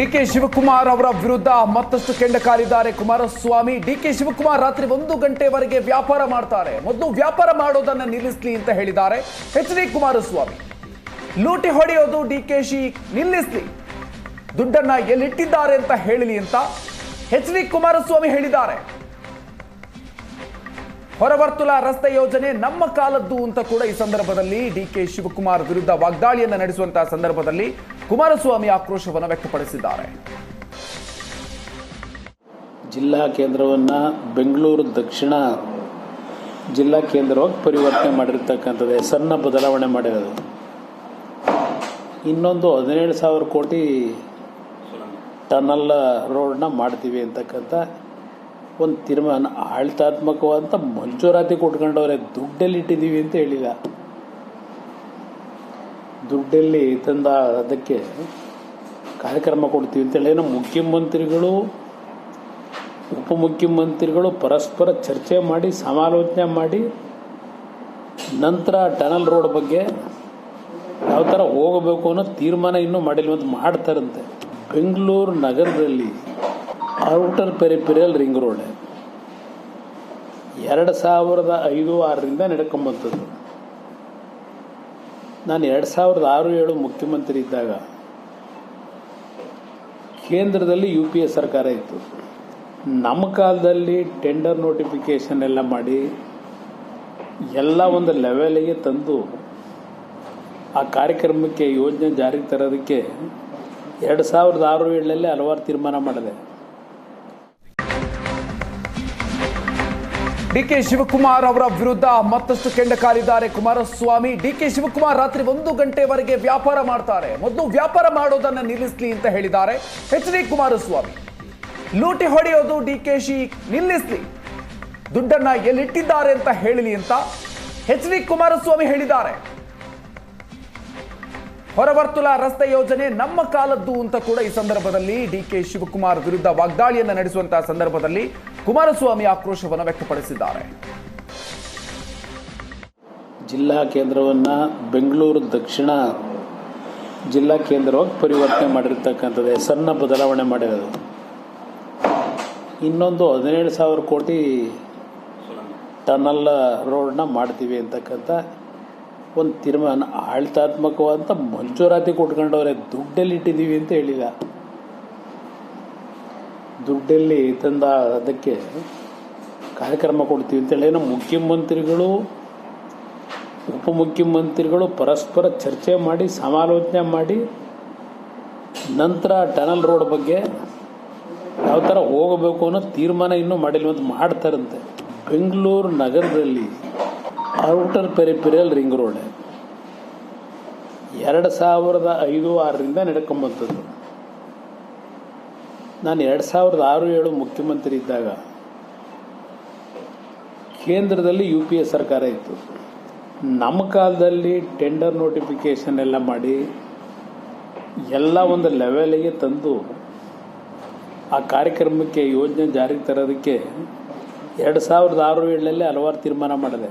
DK Shivakumar ಅವರ ವಿರುದ್ಧ ಮತ್ತಷ್ಟು ಕೆಂಡ ಕಾಲಿದ್ದಾರೆ ಕುಮಾರಸ್ವಾಮಿ ಡಿಕೆ ಶಿವಕುಮಾರ್ ರಾತ್ರಿ ಒಂದು ಗಂಟೆವರೆಗೆ ವ್ಯಾಪಾರ ಮಾಡ್ತಾರೆ. ಮೊದಲು ವ್ಯಾಪಾರ ಮಾಡೋದನ್ನ ನಿಲ್ಲಿಸ್ಲಿ ಅಂತ ಹೇಳಿದ್ದಾರೆ. H D Kumaraswamy. ಲೂಟಿ ಹೊಡೆಯೋದು ಡಿಕೆಶಿ ನಿಲ್ಲಿಸ್ಲಿ. ದುಡ್ಡನ್ನ ಎಲ್ಲಿಟ್ಟಿದ್ದಾರೆ ಅಂತ ಹೇಳಲಿ ಅಂತ ಎಚ್ ಡಿ ಕುಮಾರಸ್ವಾಮಿ ಹೇಳಿದ್ದಾರೆ. ಹೊರವರ್ತುಲ ರಸ್ತೆ ಯೋಜನೆ ನಮ್ಮ ಕಾಲದ್ದು ಅಂತ ಕೂಡ ಈ ಸಂದರ್ಭದಲ್ಲಿ ಡಿ ಕೆ ಶಿವಕುಮಾರ್ ವಿರುದ್ಧ ವಾಗ್ದಾಳಿಯನ್ನು ನಡೆಸುವಂತಹ ಸಂದರ್ಭದಲ್ಲಿ ಕುಮಾರಸ್ವಾಮಿ ಆಕ್ರೋಶವನ್ನು ವ್ಯಕ್ತಪಡಿಸಿದ್ದಾರೆ. ಜಿಲ್ಲಾ ಕೇಂದ್ರವನ್ನು ಬೆಂಗಳೂರು ದಕ್ಷಿಣ ಜಿಲ್ಲಾ ಕೇಂದ್ರವಾಗಿ ಪರಿವರ್ತನೆ ಮಾಡಿರ್ತಕ್ಕಂಥದ್ದು, ಹೆಸರನ್ನ ಬದಲಾವಣೆ ಮಾಡಿರೋದು. ಇನ್ನೊಂದು ಹದಿನೇಳು ಸಾವಿರ ಕೋಟಿ ಟನಲ್ ರೋಡ್ನ ಮಾಡ್ತೀವಿ ಅಂತಕ್ಕಂಥ ಒಂದು ತೀರ್ಮಾನ ಆಡಳಿತಾತ್ಮಕವಾದಂಥ ಮಂಜೂರಾತಿ ಕೊಟ್ಕೊಂಡವ್ರೆ, ದುಡ್ಡಲ್ಲಿ ಇಟ್ಟಿದ್ದೀವಿ ಅಂತ ಹೇಳಿಲ್ಲ. ದುಡ್ಡಲ್ಲಿ ತಂದ ಅದಕ್ಕೆ ಕಾರ್ಯಕ್ರಮ ಕೊಡ್ತೀವಿ ಅಂತೇಳಿ. ಏನೋ ಮುಖ್ಯಮಂತ್ರಿಗಳು, ಉಪಮುಖ್ಯಮಂತ್ರಿಗಳು ಪರಸ್ಪರ ಚರ್ಚೆ ಮಾಡಿ, ಸಮಾಲೋಚನೆ ಮಾಡಿ, ನಂತರ ಟನಲ್ ರೋಡ್ ಬಗ್ಗೆ ಯಾವ ಥರ ಹೋಗಬೇಕು ಅನ್ನೋ ತೀರ್ಮಾನ ಇನ್ನೂ ಮಾಡಿಲ್ವಂತ ಮಾಡ್ತಾರಂತೆ. ಬೆಂಗಳೂರು ನಗರದಲ್ಲಿ ಔಟರ್ ಪೆರಿಪೆರಿಯಲ್ ರಿಂಗ್ ರೋಡ್ ಎರಡು ಸಾವಿರದ ಐದು ಆರರಿಂದ ನಡ್ಕೊಂಬಂಥದ್ದು ನಾನು ಎರಡು ಸಾವಿರದ ಆರು ಏಳು ಮುಖ್ಯಮಂತ್ರಿ ಇದ್ದಾಗ ಕೇಂದ್ರದಲ್ಲಿ ಯು ಪಿ ಎ ಸರ್ಕಾರ ಇತ್ತು. ನಮ್ಮ ಕಾಲದಲ್ಲಿ ಟೆಂಡರ್ ನೋಟಿಫಿಕೇಶನ್ ಎಲ್ಲ ಮಾಡಿ ಎಲ್ಲ ಒಂದು ಲೆವೆಲಿಗೆ ತಂದು ಆ ಕಾರ್ಯಕ್ರಮಕ್ಕೆ ಯೋಜನೆ ಜಾರಿಗೆ ತರೋದಕ್ಕೆ ಎರಡು ಸಾವಿರದ ಆರು ಏಳಲ್ಲಿ ಹಲವಾರು ತೀರ್ಮಾನ ಮಾಡಿದೆ. ಡಿ ಕೆ ಶಿವಕುಮಾರ್ ಅವರ ವಿರುದ್ಧ ಮತ್ತಷ್ಟು ಕೆಂಡ ಕಾರಿದ್ದಾರೆ ಕುಮಾರಸ್ವಾಮಿ. ಡಿ ಕೆ ಶಿವಕುಮಾರ್ ರಾತ್ರಿ ಒಂದು ಗಂಟೆವರೆಗೆ ವ್ಯಾಪಾರ ಮಾಡ್ತಾರೆ. ಮೊದಲು ವ್ಯಾಪಾರ ಮಾಡೋದನ್ನ ನಿಲ್ಲಿಸಲಿ ಅಂತ ಹೇಳಿದ್ದಾರೆ. H D Kumaraswamy. ಲೂಟಿ ಹೊಡೆಯೋದು ಡಿಕೆಶಿ ನಿಲ್ಲಿಸಲಿ. ದುಡ್ಡನ್ನ ಎಲ್ಲಿಟ್ಟಿದ್ದಾರೆ ಅಂತ ಹೇಳಲಿ ಅಂತ ಎಚ್ ಡಿ ಕುಮಾರಸ್ವಾಮಿ ಹೇಳಿದ್ದಾರೆ. ಹೊರವರ್ತುಲ ರಸ್ತೆ ಯೋಜನೆ ನಮ್ಮ ಕಾಲದ್ದು ಅಂತ ಕೂಡ ಈ ಸಂದರ್ಭದಲ್ಲಿ ಡಿ ಕೆ ಶಿವಕುಮಾರ್ ವಿರುದ್ಧ ವಾಗ್ದಾಳಿಯನ್ನು ನಡೆಸುವಂತಹ ಸಂದರ್ಭದಲ್ಲಿ ಕುಮಾರಸ್ವಾಮಿ ಆಕ್ರೋಶವನ್ನು ವ್ಯಕ್ತಪಡಿಸಿದ್ದಾರೆ. ಜಿಲ್ಲಾ ಕೇಂದ್ರವನ್ನು ಬೆಂಗಳೂರು ದಕ್ಷಿಣ ಜಿಲ್ಲಾ ಕೇಂದ್ರವಾಗಿ ಪರಿವರ್ತನೆ ಮಾಡಿರ್ತಕ್ಕಂಥದ್ದು ಸಣ್ಣ ಬದಲಾವಣೆ ಮಾಡಿರೋದು. ಇನ್ನೊಂದು ಹದಿನೇಳು ಸಾವಿರ ಕೋಟಿ ಟನಲ್ ರೋಡ್ನ ಮಾಡ್ತೀವಿ ಅಂತಕ್ಕಂಥ ಒಂದು ತೀರ್ಮಾನ ಆಡಳಿತಾತ್ಮಕವಾದಂಥ ಮಂಜೂರಾತಿ ಕೊಟ್ಕೊಂಡವ್ರೆ ದುಡ್ಡಲ್ಲಿ ಇಟ್ಟಿದ್ದೀವಿ ಅಂತ ಹೇಳಿಲ್ಲ. ದುಡ್ಡಲ್ಲಿ ತಂದ ಅದಕ್ಕೆ ಕಾರ್ಯಕ್ರಮ ಕೊಡ್ತೀವಿ ಅಂತೇಳಿ. ಏನೋ ಮುಖ್ಯಮಂತ್ರಿಗಳು, ಉಪಮುಖ್ಯಮಂತ್ರಿಗಳು ಪರಸ್ಪರ ಚರ್ಚೆ ಮಾಡಿ, ಸಮಾಲೋಚನೆ ಮಾಡಿ, ನಂತರ ಟನಲ್ ರೋಡ್ ಬಗ್ಗೆ ಯಾವ ಥರ ಹೋಗಬೇಕು ಅನ್ನೋ ತೀರ್ಮಾನ ಇನ್ನೂ ಮಾಡಿಲ್ವಂತ ಮಾಡ್ತಾರಂತೆ. ಬೆಂಗಳೂರು ನಗರದಲ್ಲಿ ಔಟರ್ ಪೆರಿಪೆರಿಯಲ್ ರಿಂಗ್ ರೋಡ್ ಎರಡು ಸಾವಿರದ ಐದು ಆರರಿಂದ ನಡ್ಕೊಂಬಂಥದ್ದು ನಾನು ಎರಡು ಸಾವಿರದ ಆರು ಏಳು ಮುಖ್ಯಮಂತ್ರಿ ಇದ್ದಾಗ ಕೇಂದ್ರದಲ್ಲಿ ಯು ಪಿ ಎ ಸರ್ಕಾರ ಇತ್ತು. ನಮ್ಮ ಕಾಲದಲ್ಲಿ ಟೆಂಡರ್ ನೋಟಿಫಿಕೇಶನ್ ಎಲ್ಲ ಮಾಡಿ ಎಲ್ಲ ಒಂದು ಲೆವೆಲಿಗೆ ತಂದು ಆ ಕಾರ್ಯಕ್ರಮಕ್ಕೆ ಯೋಜನೆ ಜಾರಿಗೆ ತರೋದಕ್ಕೆ ಎರಡು ಸಾವಿರದ ಆರು ಏಳಲ್ಲಿ ಹಲವಾರು ತೀರ್ಮಾನ ಮಾಡಿದೆ.